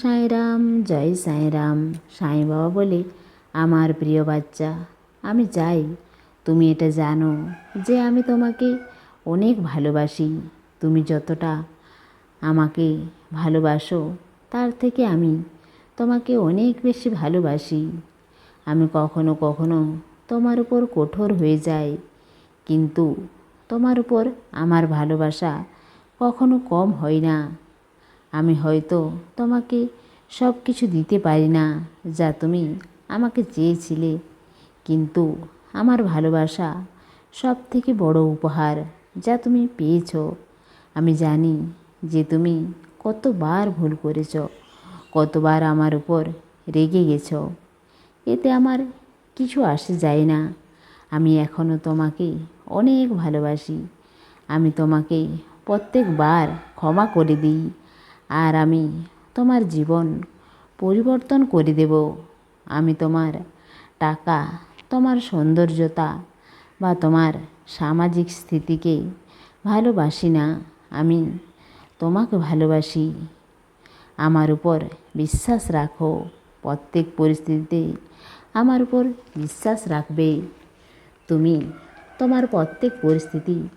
সাঁই রাম জয় সাঁই রাম সাঁই বাবা বলে, আমার প্রিয় বাচ্চা, আমি চাই তুমি এটা জানো যে আমি তোমাকে অনেক ভালোবাসি। তুমি যতটা আমাকে ভালোবাসো, তার থেকে আমি তোমাকে অনেক বেশি ভালোবাসি। আমি কখনো কখনো তোমার উপর কঠোর হয়ে যাই, কিন্তু তোমার উপর আমার ভালোবাসা কখনো কম হয় না। আমি হয়তো তোমাকে সব কিছু দিতে পারি না যা তুমি আমাকে চেয়েছিলে। কিন্তু আমার ভালোবাসা সব থেকে বড় উপহার যা তুমি পেয়েছ। আমি জানি যে তুমি কতবার ভুল করেছ, কতবার আমার উপর রেগে গেছ। এতে আমার কিছু আসে যায় না। আমি এখনও তোমাকে অনেক ভালোবাসি। আমি তোমাকে প্রত্যেকবার ক্ষমা করে দিই। আর আমি তোমার জীবন পরিবর্তন করে দেব। আমি তোমার টাকা, তোমার সৌন্দর্যতা বা তোমার সামাজিক স্থিতিকে ভালোবাসি না। আমি তোমাকে ভালোবাসি। আমার উপর বিশ্বাস রাখো। প্রত্যেক পরিস্থিতিতে আমার উপর বিশ্বাস রাখবে। তুমি তোমার প্রত্যেক পরিস্থিতি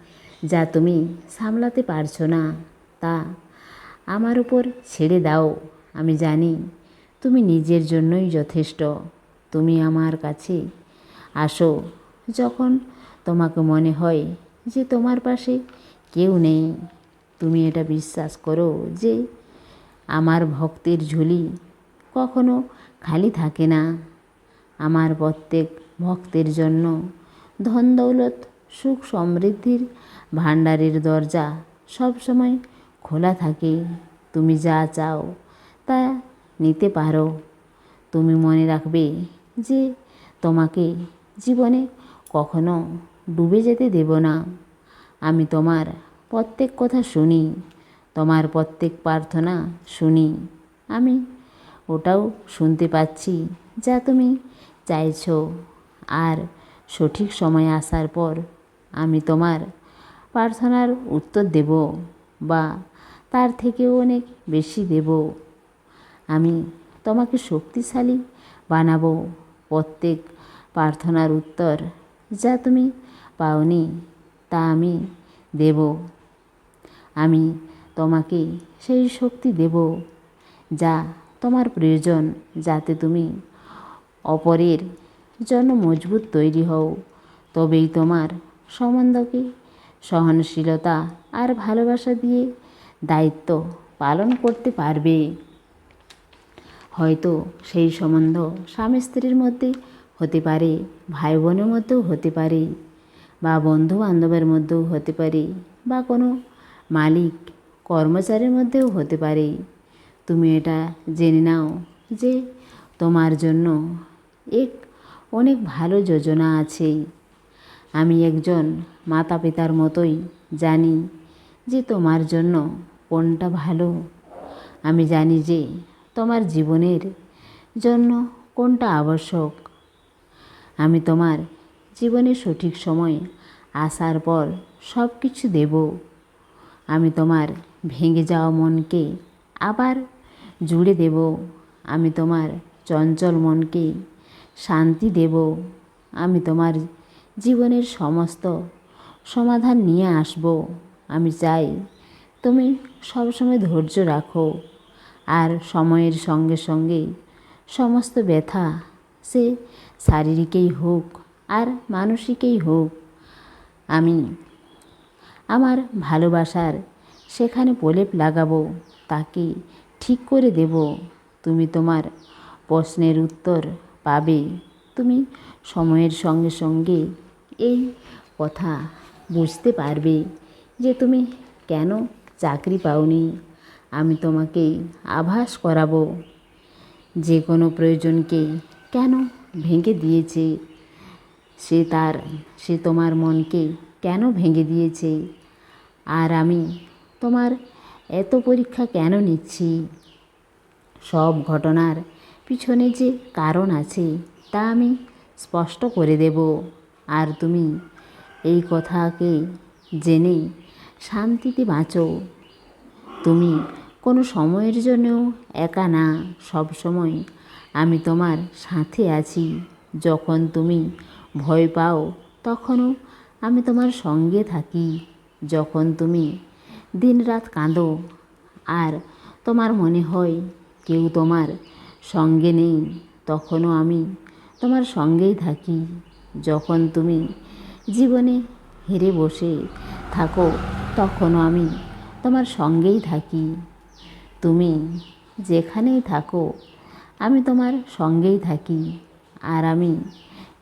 যা তুমি সামলাতে পারছ না, তা আমার উপর ছেড়ে দাও, আমি জানি তুমি নিজের জন্যই যথেষ্ট। তুমি আমার কাছে আসো। যখন তোমাকে মনে হয় যে তোমার পাশে কেউ নেই, তুমি এটা বিশ্বাস করো যে আমার ভক্তের ঝুলি কখনো খালি থাকে না। আমার প্রত্যেক ভক্তের জন্য ধন দৌলত সুখ সমৃদ্ধির ভাণ্ডারের দরজা সবসময় খোলা থাকে, তুমি যা চাও তা নিতে পারো। তুমি মনে রাখবে যে তোমাকে জীবনে কখনো ডুবে যেতে দেব না। আমি তোমার প্রত্যেক কথা শুনি, তোমার প্রত্যেক প্রার্থনা শুনি। আমি ওটাও শুনতে পাচ্ছি যা তুমি চাইছ। আর সঠিক সময় আসার পর আমি তোমার প্রার্থনার উত্তর দেব বা তার থেকেও অনেক বেশি দেব। আমি তোমাকে শক্তিশালী বানাবো। প্রত্যেক প্রার্থনার উত্তর যা তুমি পাওনি তা আমি দেব। আমি তোমাকে সেই শক্তি দেব যা তোমার প্রয়োজন, যাতে তুমি অপরের জন্য মজবুত তৈরি হও। তবেই তোমার সম্বন্ধকে সহনশীলতা আর ভালোবাসা দিয়ে দায়িত্ব পালন করতে পারবে। হয়তো সেই সম্বন্ধ স্বামী স্ত্রীর মধ্যে হতে পারে ভাই বোনের মধ্যেও হতে পারে, বা বন্ধু বান্ধবের মধ্যেও হতে পারে, বা কোনো মালিক, কর্মচারীর মধ্যেও হতে পারে। তুমি এটা জেনে নাও যে তোমার জন্য এক অনেক ভালো যোজনা আছে। আমি একজন মাতা পিতার মতোই জানি যে তোমার জন্য কোনটা ভালো? আমি জানি যে তোমার জীবনের জন্য কোনটা আবশ্যক। আমি তোমার জীবনে সঠিক সময় আসার পর সব কিছু দেব। আমি তোমার ভেঙে যাওয়া মনকে আবার জুড়ে দেব। আমি তোমার চঞ্চল মনকে শান্তি দেব। আমি তোমার জীবনের সমস্ত সমাধান নিয়ে আসব। আমি চাই। তুমি সবসময় ধৈর্য রাখো আর সময়ের সঙ্গে সঙ্গে সমস্ত ব্যথা সে শারীরিকেই হোক আর মানসিকেই হোক, আমি আমার ভালোবাসার সেখানে প্রলেপ লাগাবো, তাকে ঠিক করে দেব। তুমি তোমার প্রশ্নের উত্তর পাবে। তুমি সময়ের সঙ্গে সঙ্গে এই কথা বুঝতে পারবে। যে তুমি কেন চাকরি পাওনি? আমি তোমাকে আভাস করাবো। যে কোনো প্রয়োজনকে কেন ভেঙে দিয়েছে? সে তার, সে তোমার মনকে কেন ভেঙে দিয়েছে? আর আমি তোমার এত পরীক্ষা কেন নিচ্ছি? সব ঘটনার পিছনে যে কারণ আছে, তা আমি স্পষ্ট করে দেব। আর তুমি এই কথাকে জেনে শান্তিতে বাঁচো। তুমি কোনো সময়ের জন্যও একা না, সব সময়। আমি তোমার সাথে আছি। যখন তুমি ভয় পাও, তখনও আমি তোমার সঙ্গে থাকি। যখন তুমি দিনরাত কাঁদো, আর তোমার মনে হয় কেউ তোমার সঙ্গে নেই, তখনও আমি তোমার সঙ্গেই থাকি। যখন তুমি জীবনে হেরে বসে থাকো, তখনও আমি তোমার সঙ্গেই থাকি। তুমি যেখানেই থাকো, আমি তোমার সঙ্গেই থাকি। আর আমি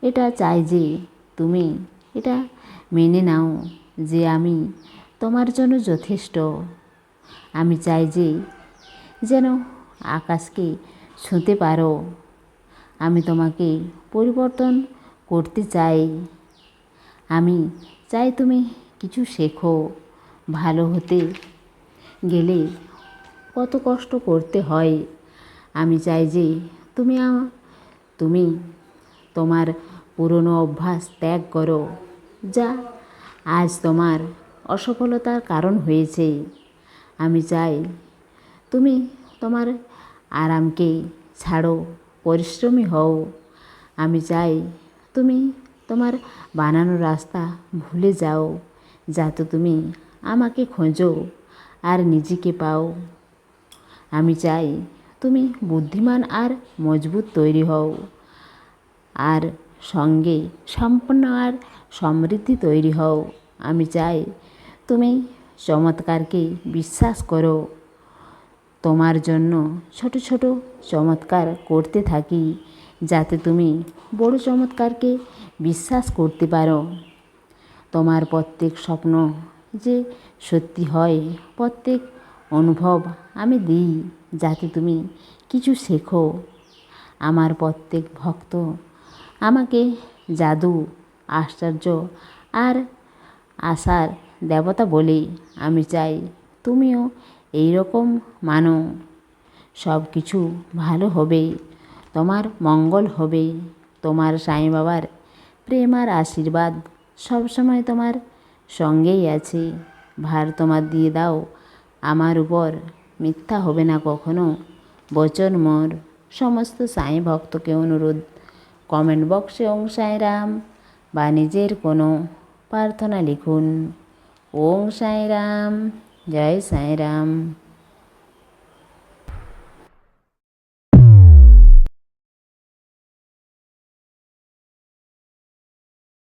এটা চাই যে তুমি এটা মেনে নাও যে আমি তোমার জন্য যথেষ্ট। আমি চাই যে যেন আকাশকে ছুঁতে পারো। আমি তোমাকে পরিবর্তন করতে চাই। আমি চাই তুমি কিছু শেখো। ভালো হতে গেলে কত কষ্ট করতে হয়। আমি চাই যে তুমি তুমি তোমার পুরনো অভ্যাস ত্যাগ করো, যা আজ তোমার অসফলতার কারণ হয়েছে। আমি চাই তুমি তোমার আরামকে ছাড়ো, পরিশ্রমী হও। আমি চাই তুমি তোমার বানানো রাস্তা ভুলে যাও। যাতে তুমি আমাকে খোঁজো আর নিজেকে পাও। আমি চাই তুমি বুদ্ধিমান আর মজবুত তৈরি হও আর সঙ্গে সম্পন্ন আর সমৃদ্ধি তৈরি হও। আমি চাই তুমি চমৎকারকে বিশ্বাস করো। তোমার জন্য ছোট ছোট চমৎকার করতে থাকি যাতে তুমি বড় চমৎকারকে বিশ্বাস করতে পারো। তোমার প্রত্যেক স্বপ্ন যে সত্যি হয়, প্রত্যেক অনুভব আমি দিই যাতে তুমি কিছু শেখো। আমার প্রত্যেক ভক্ত আমাকে জাদু, আশ্চর্য আর আশার দেবতা বলে আমি চাই, তুমিও এই রকম মানো। সব কিছু ভালো হবে তোমার মঙ্গল হবে তোমার সাই বাবার প্রেম আর আশীর্বাদ সবসময় তোমার সঙ্গেই আছি। ভার তোমার দিয়ে দাও। আমার উপর মিথ্যা হবে না কখনো। বচন মোর। সমস্ত সাঁই ভক্তকে অনুরোধ। কমেন্ট বক্সে ওং সাই রাম। বা নিজের কোনো প্রার্থনা লিখুন। ওং সাই রাম। জয় সাই রাম।